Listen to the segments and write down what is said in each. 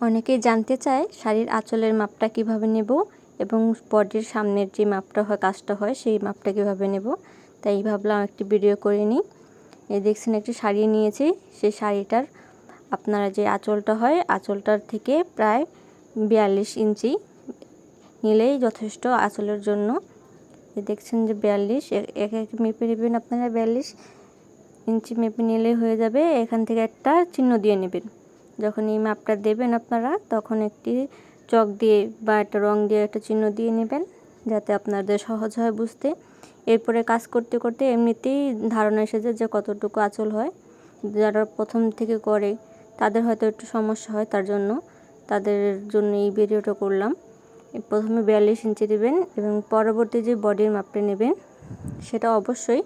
অনেকেই জানতে চায় শাড়ির আঁচলের মাপটা কীভাবে নেব এবং বডির সামনের যে মাপটা হয়, কাজটা হয়, সেই মাপটা কীভাবে নেব। তাই ভাবলাম একটি ভিডিও করে নিই। এই দেখছেন, একটি শাড়ি নিয়েছি। সেই শাড়িটার আপনারা যে আঁচলটা হয়, আঁচলটার থেকে প্রায় বিয়াল্লিশ ইঞ্চি নিলেই যথেষ্ট আঁচলের জন্য। দেখছেন যে বিয়াল্লিশ এক এক মেপে নেবেন আপনারা বিয়াল্লিশ ইঞ্চি মেপে নিলেই হয়ে যাবে। এখান থেকে একটা চিহ্ন দিয়ে নেবেন। যখন এই মাপটা দেবেন আপনারা, তখন একটি চক দিয়ে বা একটা রং দিয়ে একটা চিহ্ন দিয়ে নেবেন, যাতে আপনাদের সহজ হয় বুঝতে। এরপরে কাজ করতে করতে এমনিতেই ধারণা এসেছে যে কতটুকু আঁচল হয়। যারা প্রথম থেকে করে, তাদের হয়তো একটু সমস্যা হয় তার জন্য। তাদের জন্য এই ভিডিওটা করলাম। প্রথমে বিয়াল্লিশ ইঞ্চি দেবেন এবং পরবর্তী যে বডির মাপটা নেবেন, সেটা অবশ্যই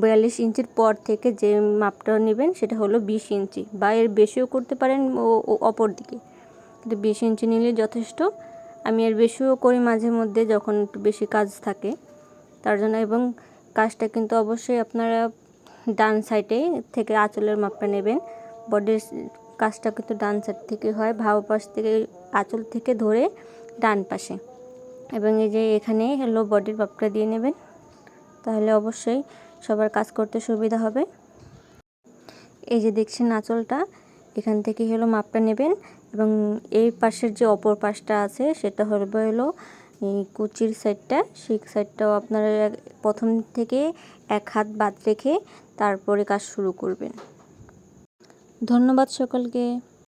বিয়াল্লিশ ইঞ্চির পর থেকে যে মাপটা নেবেন সেটা হলো বিশ ইঞ্চি বা এর বেশিও করতে পারেন ও অপর দিকে। কিন্তু বিশ ইঞ্চি নিলে যথেষ্ট। আমি এর বেশিও করি মাঝে মধ্যে যখন একটু বেশি কাজ থাকে। তার জন্য এবং কাজটা কিন্তু অবশ্যই আপনারা ডান সাইডে থেকে আঁচলের মাপটা নেবেন। বডির কাজটা কিন্তু ডান সাইড থেকে হয় ভাও পাশ থেকে আঁচল থেকে ধরে ডান পাশে। এবং এই যে এখানে হলো বডির মাপটা দিয়ে নেবেন। তাহলে অবশ্যই সবার কাজ করতে সুবিধা হবে। এই যে দেখছেন আঁচলটা, এখান থেকে হলো মাপটা নেবেন এবং এই পাশের যে অপর পাশটা আছে সেটা হবে হলো, এই কুচির সাইডটা, সেই সাইডটাও আপনারা প্রথম থেকে এক হাত বাদ রেখে তারপরে কাজ শুরু করবেন। ধন্যবাদ সকলকে।